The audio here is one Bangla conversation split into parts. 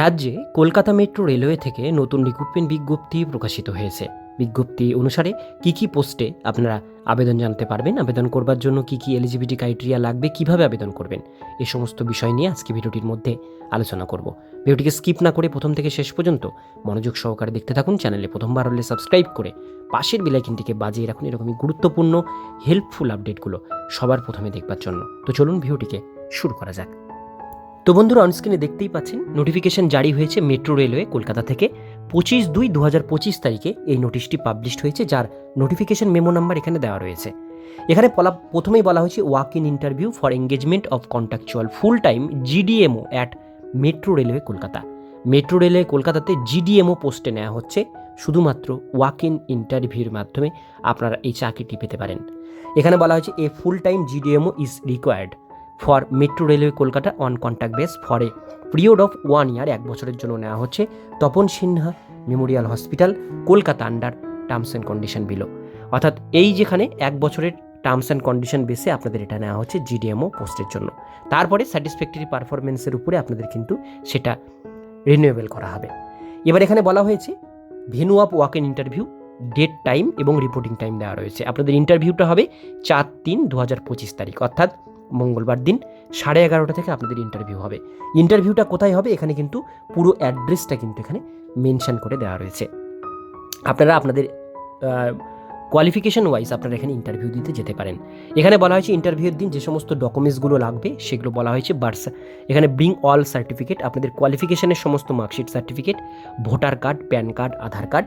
রাজ্যে কলকাতা মেট্রো রেলওয়ে থেকে নতুন রিক্রুটমেন্ট বিজ্ঞপ্তি প্রকাশিত হয়েছে। বিজ্ঞপ্তি অনুসারে কি কি পোস্টে আপনারা আবেদন জানতে পারবেন, আবেদন করবার জন্য কি কি এলিজিবিলিটি ক্রাইটেরিয়া লাগবে, কীভাবে আবেদন করবেন, এ সমস্ত বিষয় নিয়ে আজকে ভিডিওটির মধ্যে আলোচনা করব। ভিডিওটিকে স্কিপ না করে প্রথম থেকে শেষ পর্যন্ত মনোযোগ সহকারে দেখতে থাকুন, চ্যানেলে প্রথমবার হলে সাবস্ক্রাইব করে পাশের বিলাইকিনটিকে বাজিয়ে রাখুন এরকমই গুরুত্বপূর্ণ হেল্পফুল আপডেটগুলো সবার প্রথমে দেখবার জন্য। তো চলুন ভিডিওটিকে শুরু করা যাক। তো বন্ধুরা অনস্ক্রিনে দেখতেই পাচ্ছেন নোটিফিকেশন জারি হয়েছে মেট্রো রেলওয়ে কলকাতা থেকে। পঁচিশ দুই দু তারিখে এই নোটিশটি পাবলিশড হয়েছে, যার নোটিফিকেশন মেমো নাম্বার এখানে দেওয়া রয়েছে। এখানে বলা, প্রথমেই বলা হয়েছে walk in interview for engagement of contractual full time GDMO at metro railway Kolkata. Metro railway কলকাতাতে জিডিএমও পোস্টে নেওয়া হচ্ছে, শুধুমাত্র ওয়াক ইন ইন্টারভিউর মাধ্যমে আপনারা এই চাকরিটি পেতে পারেন। এখানে বলা হয়েছে a full time GDMO is required for metro railway Kolkata on contact base for a period of one year, এক বছরের জন্য নেওয়া হচ্ছে Tapan Sinha memorial hospital, Kolkata under terms and condition below. অর্থাৎ এই যেখানে এক বছরের টার্মস অ্যান্ড কন্ডিশন বেসে আপনাদের এটা নেওয়া হচ্ছে জিডিএমও পোস্টের জন্য। তারপরে স্যাটিসফ্যাক্টরি পারফরমেন্সের উপরে আপনাদের কিন্তু সেটা রিনিউয়েবল করা হবে। এবার এখানে বলা হয়েছে, venue of walk in interview date time এবং রিপোর্টিং টাইম দেওয়া রয়েছে। আপনাদের ইন্টারভিউটা হবে চার তিন দু হাজার পঁচিশ তারিখ, অর্থাৎ মঙ্গলবার দিন সাড়ে এগারোটা থেকে আপনাদের ইন্টারভিউ হবে। ইন্টারভিউটা কোথায় হবে? এখানে কিন্তু পুরো অ্যাড্রেসটা কিন্তু এখানে মেনশান করে দেওয়া রয়েছে। আপনারা আপনাদের কোয়ালিফিকেশন ওয়াইজ আপনারা এখানে ইন্টারভিউ দিতে যেতে পারেন। এখানে বলা হয়েছে ইন্টারভিউর দিন যে সমস্ত ডকুমেন্টসগুলো লাগবে, সেগুলো বলা হয়েছে বার্থ এখানে ব্রিং অল সার্টিফিকেট আপনাদের কোয়ালিফিকেশনের সমস্ত marksheet certificate voter card PAN card Aadhaar card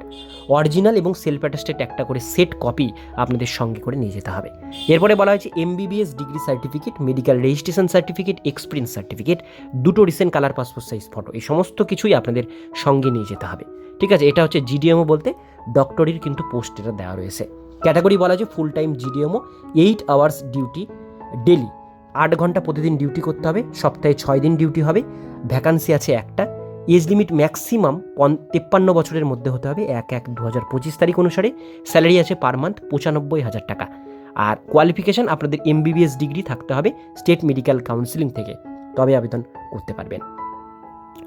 original এবং সেলফ অ্যাটাস্টেড একটা করে সেট কপি আপনাদের সঙ্গে করে নিয়ে যেতে হবে। এরপরে বলা হয়েছে MBBS degree certificate medical registration certificate experience certificate দুটো recent colour passport size photo এই সমস্ত কিছুই আপনাদের সঙ্গে নিয়ে যেতে হবে। ঠিক আছে, এটা হচ্ছে জিডিএমও বলতে ডক্টরির কিন্তু পোস্ট এটা দেওয়া রয়েছে। ক্যাটাগরি বলা হয়েছে full time GDMO eight hours duty daily আট ঘণ্টা প্রতিদিন ডিউটি করতে হবে, সপ্তাহে ছয় দিন ডিউটি হবে। ভ্যাকান্সি আছে একটা। এজ লিমিট ম্যাক্সিমাম পন তেপ্পান্ন বছরের মধ্যে হতে হবে, এক এক দু হাজার পঁচিশ তারিখ অনুসারে। স্যালারি আছে পার মান্থ পঁচানব্বই হাজার টাকা। আর কোয়ালিফিকেশান আপনাদের এমবিবিএস ডিগ্রি থাকতে হবে স্টেট মেডিকেল কাউন্সিলিং থেকে। তবে আবেদন করতে পারবেন।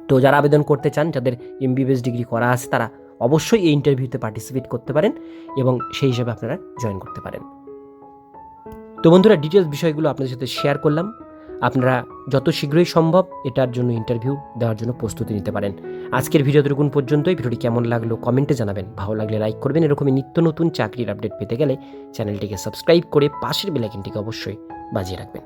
তো যারা আবেদন করতে চান, যাদের এমবিবিএস ডিগ্রি করা আছে, তারা অবশ্যই এই ইন্টারভিউতে পার্টিসিপেট করতে পারেন এবং সেই হিসাবে আপনারা জয়েন করতে পারেন। তো বন্ধুরা ডিটেলস বিষয়গুলো আপনাদের সাথে শেয়ার করলাম। আপনারা যত শীঘ্রই সম্ভব এটার জন্য ইন্টারভিউ দেওয়ার জন্য প্রস্তুতি নিতে পারেন। আজকের ভিডিও ততটুকুন পর্যন্তই। ভিডিওটি কেমন লাগল কমেন্টে জানাবেন। ভালো লাগলে লাইক করবেন। এরকমই নিত্য নতুন চাকরির আপডেট পেতে গেলে চ্যানেলটিকে সাবস্ক্রাইব করে পাশের বেলাইকিনটিকে অবশ্যই বাজিয়ে রাখবেন।